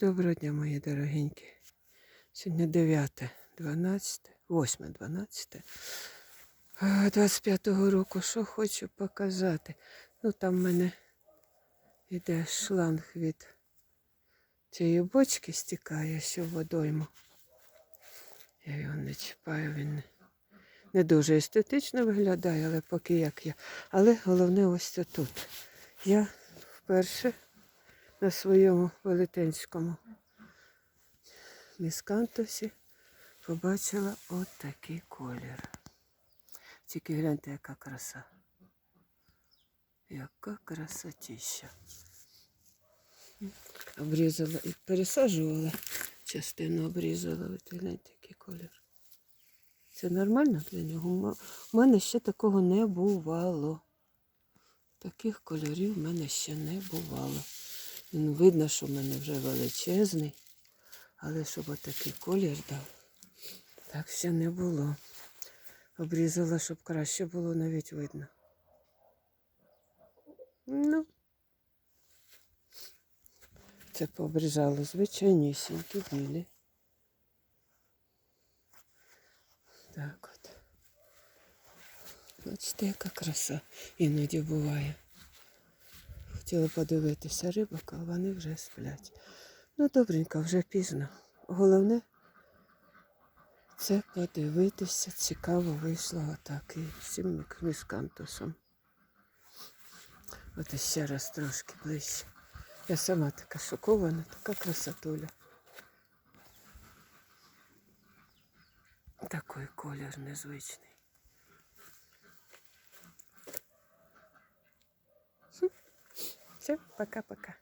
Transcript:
Доброго дня, мої дорогенькі. Сьогодні 9, 12, 8, 12. 25-го року. Що хочу показати. Ну, там в мене йде шланг від цієї бочки стікає, що водойму. Я його не чіпаю, він не дуже естетично виглядає, але поки як я. Але головне ось це тут. Я вперше на своєму велетенському міскантусі побачила от такий колір. Тільки гляньте, яка краса. Яка красотища. Обрізала і пересаджувала. Частину обрізала. От гляньте, який колір. Це нормально для нього? У мене ще такого не бувало. Таких кольорів в мене ще не бувало. Він видно, що в мене вже величезний, але щоб отакий колір дав, так ще не було. Обрізала, щоб краще було навіть видно. Ну, це пообрізало звичайнісінькі білі. Так от. Бачите, яка краса іноді буває. Хотіла подивитися рибок, а вони вже сплять. Ну, добренько, вже пізно. Головне це подивитися. Цікаво вийшло отак і всім міскантусом. От ще раз трошки ближче. Я сама така шокована, така красотуля. Такий колір незвичний. Все, пока-пока.